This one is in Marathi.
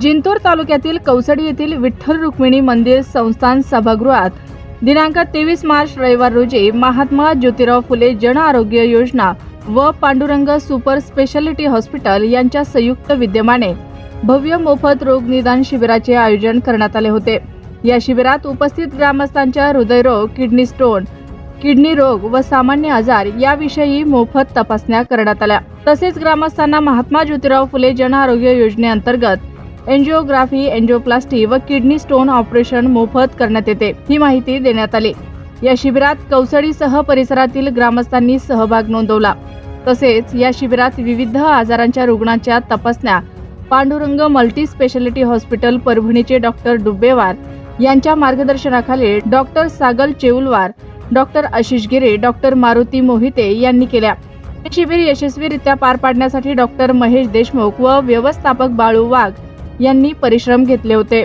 जिंतूर तालुक्यातील कौसडी येथील विठ्ठल रुक्मिणी मंदिर संस्थान सभागृहात दिनांक तेवीस मार्च रविवार रोजी महात्मा ज्योतिराव फुले जन आरोग्य योजना व पांडुरंग सुपर स्पेशालिटी हॉस्पिटल यांच्या संयुक्त विद्यमाने भव्य मोफत रोग निदान शिबिराचे आयोजन करण्यात आले होते. या शिबिरात उपस्थित ग्रामस्थांच्या हृदयरोग किडनी स्टोन किडनी रोग व सामान्य आजार याविषयी मोफत तपासण्या करण्यात आल्या. तसेच ग्रामस्थांना महात्मा ज्योतिराव फुले जन आरोग्य योजनेअंतर्गत एन्जिओग्राफी एन्जिओप्लास्टी व किडनी स्टोन ऑपरेशन मोफत करण्यात येते ही माहिती देण्यात आली. या शिबिरात कवसळीसह परिसरातील ग्रामस्थांनी सहभाग नोंदवला. तसेच या शिबिरात विविध आजारांच्या रुग्णांच्या तपासण्या पांडुरंग मल्टी स्पेशालिटी हॉस्पिटल परभणीचे डॉक्टर डुब्बेवार यांच्या मार्गदर्शनाखाली doctor Sagal Cheulwar doctor Ashish Gire doctor Maruti Mohite यांनी केल्या. शिबिर यशस्वीरित्या पार पाडण्यासाठी डॉक्टर महेश देशमुख व व्यवस्थापक बाळू वाघ यांनी परिश्रम घेतले होते.